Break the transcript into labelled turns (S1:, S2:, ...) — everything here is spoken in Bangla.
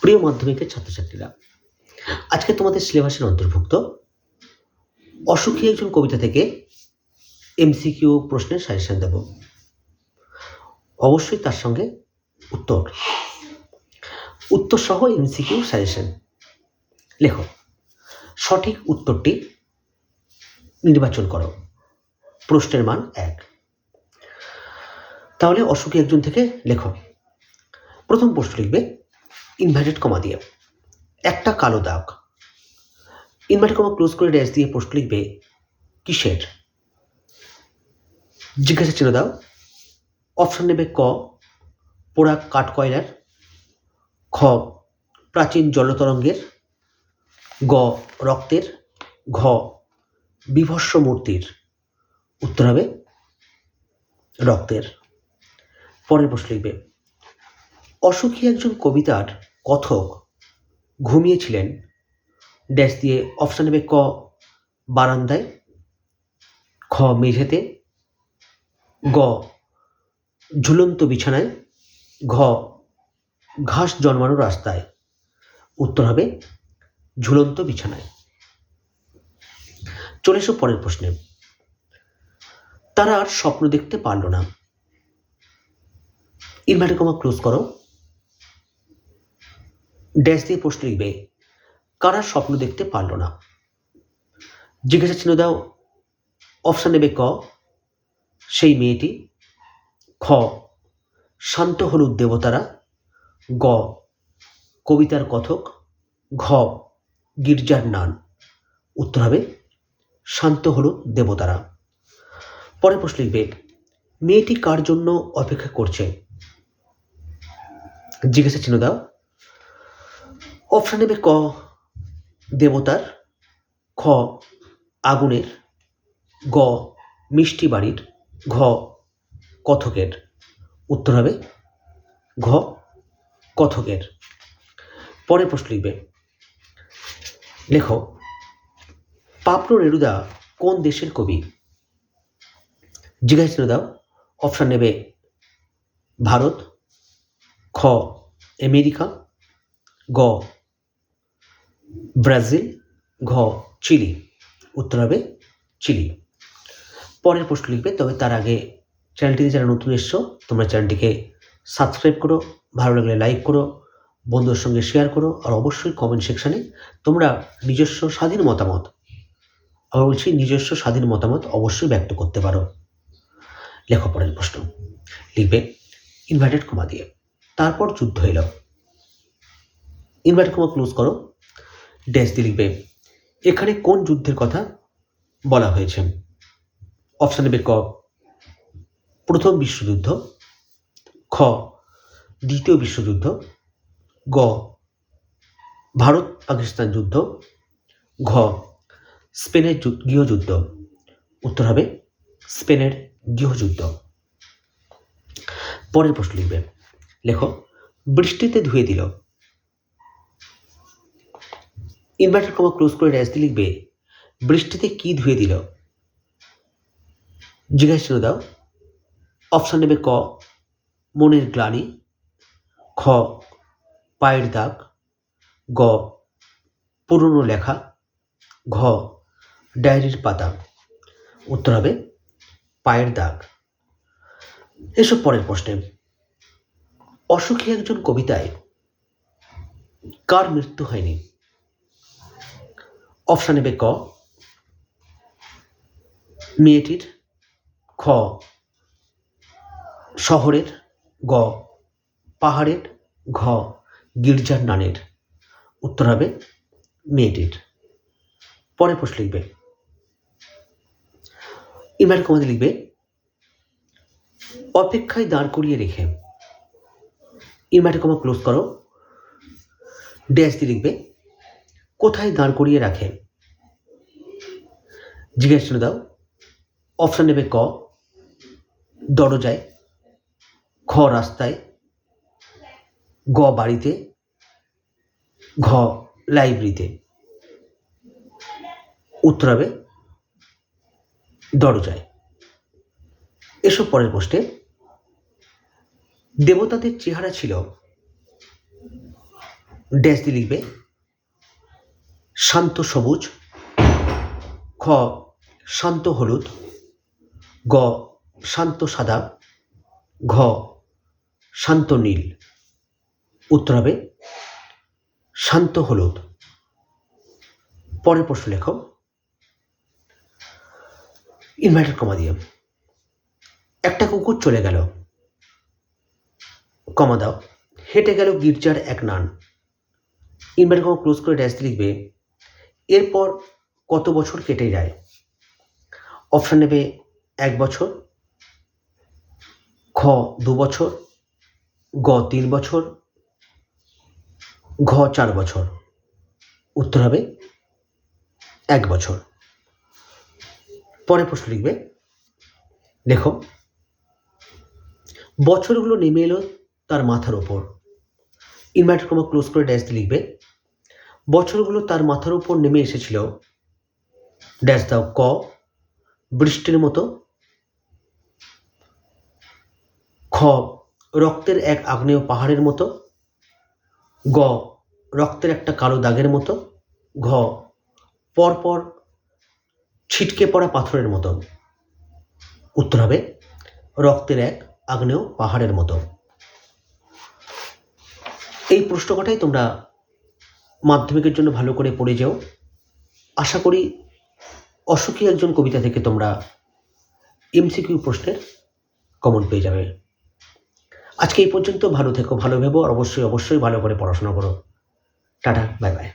S1: প্রিয় মাধ্যমিকের ছাত্রছাত্রীরা, আজকে তোমাদের সিলেবাসের অন্তর্ভুক্ত। অসুখী একজন কবিতা থেকে এমসিকিউ প্রশ্নের সাজেশন দেব। অবশ্যই তার সঙ্গে উত্তর। উত্তর সহ এমসিকিউ সাজেশন। লেখো, সঠিক উত্তরটি নির্বাচন করো। প্রশ্নের মান এক। তাহলে অসুখী একজন থেকে লেখো। প্রথম প্রশ্ন লিখবে ইনভার্টেড কমা দিয়ে। একটা কালো দাগ। ইনভার্টেড কমা ক্লোজ করে ড্যাশ দিয়ে পোস্ট লিখবে কিসের? জিজ্ঞাসা চিহ্ন দাও। অপশন নেবে ক, পোড়া কাঠকয়লার খ প্রাচীন জলতরঙ্গের গ, রক্তের। ঘ, বিভস্ম মূর্তির। উত্তর হবে রক্তের। পরের প্রশ্ন লিখবে, অসুখী একজন কবিতার কথক ঘুমিয়েছিলেন। ড্যাশ দিয়ে অপশান নেবে ক, বারান্দায়, খ, মেঝেতে, গ, ঝুলন্ত বিছানায়, ঘ, ঘাস জন্মানো রাস্তায়। উত্তর হবে ঝুলন্ত বিছানায়। চলে এসো পরের প্রশ্নে। তারা আর স্বপ্ন দেখতে পারল না। ইনভার্টার কমা ক্লোজ করো। ড্যাশ দিয়ে প্রশ্ন লিখবে। কারা স্বপ্ন দেখতে পারল না? জিজ্ঞাসা চিহ্ন দাও, অপশান নেবে ক, সেই মেয়েটি। খ, শান্ত হলুদ দেবতারা। গ, কবিতার কথক। ঘ, গির্জার নান। উত্তর হবে, শান্ত হলুদ দেবতারা। পরে প্রশ্ন লিখবে, মেয়েটি কার জন্য অপেক্ষা করছে? জিজ্ঞাসা চিহ্ন দাও অপশান নেবে ক। দেবতার খ, আগুনের গ, মিষ্টি বাড়ির ঘ, কথকের। উত্তর হবে ঘ, কথকের। পরে প্রশ্ন লিখবে। লেখো, পাপড়ো রেডুদা কোন দেশের কবি? জিজ্ঞাসা দাও। অপশান নেবে ভারত, খ, আমেরিকা, গ ব্রাজিল, ঘ, চিলি, উত্তর হবে চিলি। পরের প্রশ্ন লিখবে, তবে তার আগে চ্যানেলটিতে যারা নতুন এসছো, তোমরা চ্যানেলটিকে সাবস্ক্রাইব করো, ভালো লাগলে লাইক করো, বন্ধুদের সঙ্গে শেয়ার করো, আর অবশ্যই কমেন্ট সেকশানে তোমরা নিজস্ব স্বাধীন মতামত, আবার বলছি নিজস্ব স্বাধীন মতামত অবশ্যই ব্যক্ত করতে পারো। লেখো প্রশ্ন। লিখবে ইনভার্টেড কমা দিয়ে। তারপর যুদ্ধ এলো। ইনভার্টেড কমা ক্লোজ করো। ড্যাশ দিয়ে লিখবে। এখানে কোন যুদ্ধের কথা বলা হয়েছে? অপশান নেবে ক। প্রথম বিশ্বযুদ্ধ। খ। দ্বিতীয় বিশ্বযুদ্ধ। গ। ভারত পাকিস্তান যুদ্ধ। ঘ। স্পেনের গৃহযুদ্ধ। উত্তর হবে স্পেনের গৃহযুদ্ধ। পরের প্রশ্ন লিখবে। লেখো, বৃষ্টিতে ধুয়ে দিল। ইনভার্টার কমা ক্লোজ করে দিয়ে লিখবে, বৃষ্টিতে কি ধুয়ে দিল? জিজ্ঞাসা দাও। অপশান নেবে ক, মনের গ্লানি, খ, পায়ের দাগ, গ, পুরনো লেখা, ঘ, ডায়েরির পাতা। উত্তর হবে, পায়ের দাগ। এসব পরের প্রশ্নে। অসুখী একজন কবিতায় কার মৃত্যু হয়নি? অপশান নেবে ক মেয়েটির খ। শহরের গ। পাহাড়ের ঘ। গির্জার নানের। উত্তর হবে মেয়েটির। পরে প্রশ্ন লিখবে। ইমেল কমাতে লিখবে, অপেক্ষায় দাঁড় করিয়ে রেখে। ইমেলটা কমা ক্লোজ করো। ড্যাশ দিয়ে লিখবে কোথায় দাঁড় করিয়ে রাখে জিজ্ঞাসা করে দাও। অপশান নেবে ক। দরজায়। খ রাস্তায়। গ বাড়িতে। ঘ লাইব্রেরিতে। উত্তর হবে দরজায়। এসব পরের প্রশ্নে। দেবতাদের চেহারা ছিল। ড্যাশ দিয়ে লিখবে শান্ত সবুজ। খ, শান্ত হলুদ। গ, শান্ত সাদা। ঘ, শান্ত নীল। উত্তর হবে শান্ত হলুদ। পরের প্রশ্ন লেখ। ইনভার্টার কমা দিয়ে। একটা কুকুর চলে গেল। কমা দাও। হেঁটে গেল গির্জার এক নান। ইনভার্টার কমা ক্লোজ করে ড্যাশ লিখবে এরপর কত বছর কেটে যায়? অপশান নেবে এক বছর খ দু বছর, গ তিন বছর, ঘ চার বছর। উত্তর হবে এক বছর। পরে প্রশ্ন লিখবে, দেখো, বছরগুলো নেমে এলো তার মাথার ওপর। ইনভার্টার ক্রমা ক্লোজ করে ড্যাশ লিখবে বছরগুলো তার মাথার উপর নেমে এসেছিল। ড্যাশ দাও ক, বৃষ্টির মতো। খ, রক্তের এক আগ্নেয় পাহাড়ের মতো। গ, রক্তের একটা কালো দাগের মতো। ঘ, পরপর ছিটকে পড়া পাথরের মতো। উত্তর হবে, রক্তের এক আগ্নেয় পাহাড়ের মতো। এই প্রশ্ন কটাই তোমরা মাধ্যমিকের জন্য ভালো করে পড়ে যাও। আশা করি অসুখী একজন কবিতা থেকে তোমরা এমসিকিউ প্রশ্নের কমন পেয়ে যাবে। আজকে এই পর্যন্ত, ভালো থেকো, ভালো ভেবো, আর অবশ্যই অবশ্যই ভালো করে পড়াশোনা করো। Tata, bye bye.